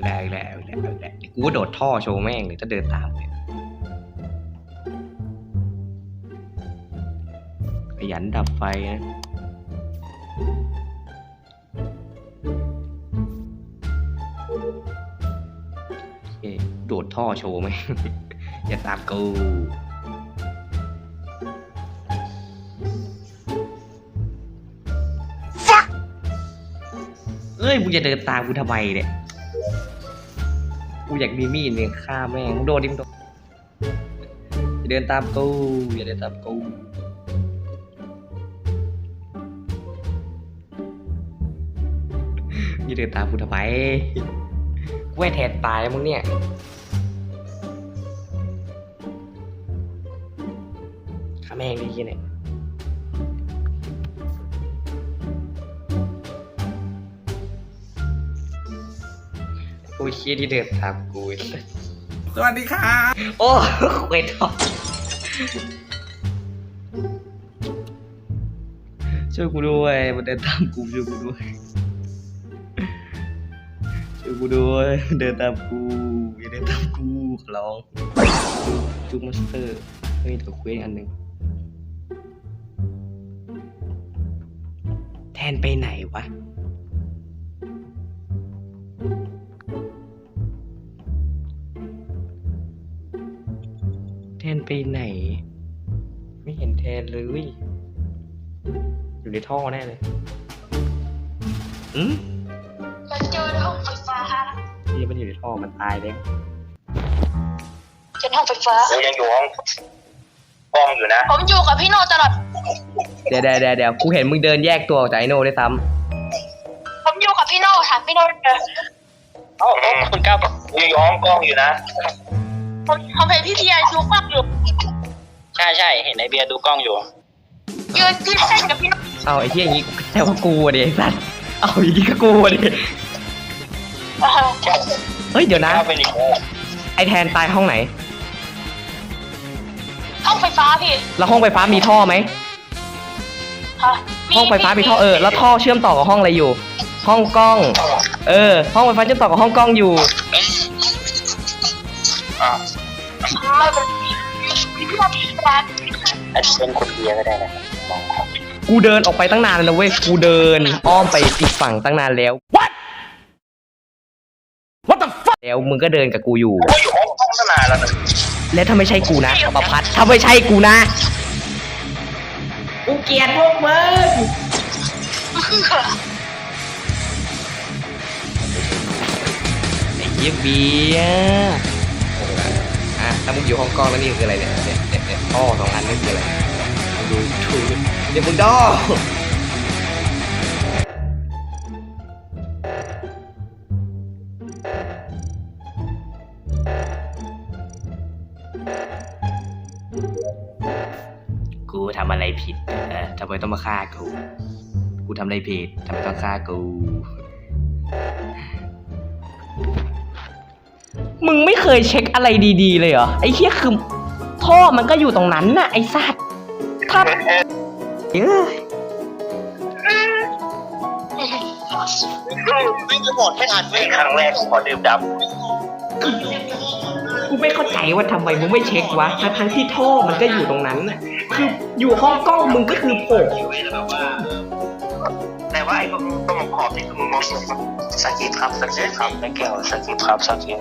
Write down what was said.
แล้วอีกแล้วอีกแล้วอีกแล้วกูก็โดดท่อโชว์แม่งเลยถ้าเดินตามเนี่ยขยันดับไฟนะโอเคโดดท่อโชว์ไหมอย่าตามกูเอ้ยมึงจะเดินตามกูทำไมเนี่ย กูอยากมีมีดเนี่ยฆ่าแม่งโดนดิมงโดนอย่าเดินตามกูอย่าเดินตามกูอย่าเดินตามกูทำไมกูให้แทนตายมึงเนี่ยฆ่าแม่งดีเนี่ย กูเชี่ยที่เดินตามกูอีกแล้วสวัสดีค่ะโอ้เวทอช่วยกูด้วยมันเดินตามกูช่วยกูด้วยช่วยกูด้วยมันเดินตามกูอย่าเดินตามกูขอร้องจุกมอนสเตอร์เฮ้ยเดี๋ยวคุยอันหนึ่งแทนไปไหนวะ แทนไปไหน ไม่เห็นแทนเลย อยู่ในท่อแน่เลยอืมเราเจอในห้องไฟฟ้านี่มันอยู่ในท่อมันตายแล้วเจอห้องไฟฟ้ากูยังอยู่ห้องกล้องอยู่นะ ผมอยู่กับพี่โนตลอด เดี๋ยวเดี๋ยวเดี๋ยวเดี๋ยวกูเห็นมึงเดินแยกตัวออกจากไอโน่ด้วยซ้ผมอยู่กับพี่โนถามพี่โนเจอเอ้าคุณก้าวกูยังอยู่ห้องกล้องอยู่นะ ผมผมเห็นพี่เบียร์ดูกล้องอยู่ใช่ใช่เห็นไอเบียร์ดูกล้องอยู่ ยืนที่เส้นกับพี่โนำเอาไอ้ที่อย่างงี้แต่ว่ากูอะดิไอ้สัสเอาอย่างงี้ก็กูอะดิเออเฮ้ยเดี๋ยวนะก้าวเป็นอีกแล้วไอแทนตายห้องไหน ห้องไฟฟ้าพี่แล้วห้องไฟฟ้ามีท่อไหม ฮะห้องไฟฟ้ามีท่อเออแล้วท่อเชื่อมต่อกับห้องอะไรอยู่ ห้องกล้อง เออ ห้องไฟฟ้าเชื่อมต่อกับห้องกล้องอยู่ อะไม่เป็นพี่โนพี่ร้านอาจจะเป็นคนเบียร์ก็ได้นะมองครับกูเดินออกไปตั้งนานแล้วนะเว้ย กูเดินอ้อมไปอีกฝั่งตั้งนานแล้ว What What the fuck แล้วมึงก็เดินกับกูอยู่ กูอยู่ห้องห้องตั้งนานแล้วนะและถ้าไม่ใช่กูนะประพัดถ้าไม่ใช่กูนะ กูเกลียดพวกมึงไอ้เหี้ยเบียร์อะ ถ้ามึงอยู่ฮ่องกงแล้วนี่คืออะไรเนี่ยเนี่ยเนี่ยเนี่ยท่อสองอันนี่คืออะไรดูดูเดี๋ยวมึงดอกูทำอะไรผิดเออทำไมต้องมาฆ่ากู กูทำอะไรผิดทำไมต้องฆ่ากู มึงไม่เคยเช็คอะไรดีๆ เลยเหรอ ไอ้เหี้ยคือท่อมันก็อยู่ตรงนั้นน่ะ ไอ้สัตว์ถ้าเอ้ยวิ่งจะหมดไม่ทันวิ่งครั้งแรกขอดื่มดกูไม่เข้าใจว่าทำไมมึงไม่เช็ควะทั้งทั้งๆที่ท่อมันก็อยู่ตรงนั้นน่ะคืออยู่ห้องกล้องมึงก็คือโผล่ำแต่ว่าไอ้ตรงตรงขอบนี่คือมึงมองเห็นปะสกิปครับสกิปครับไม่เกี่ยวสกิปครับสกิป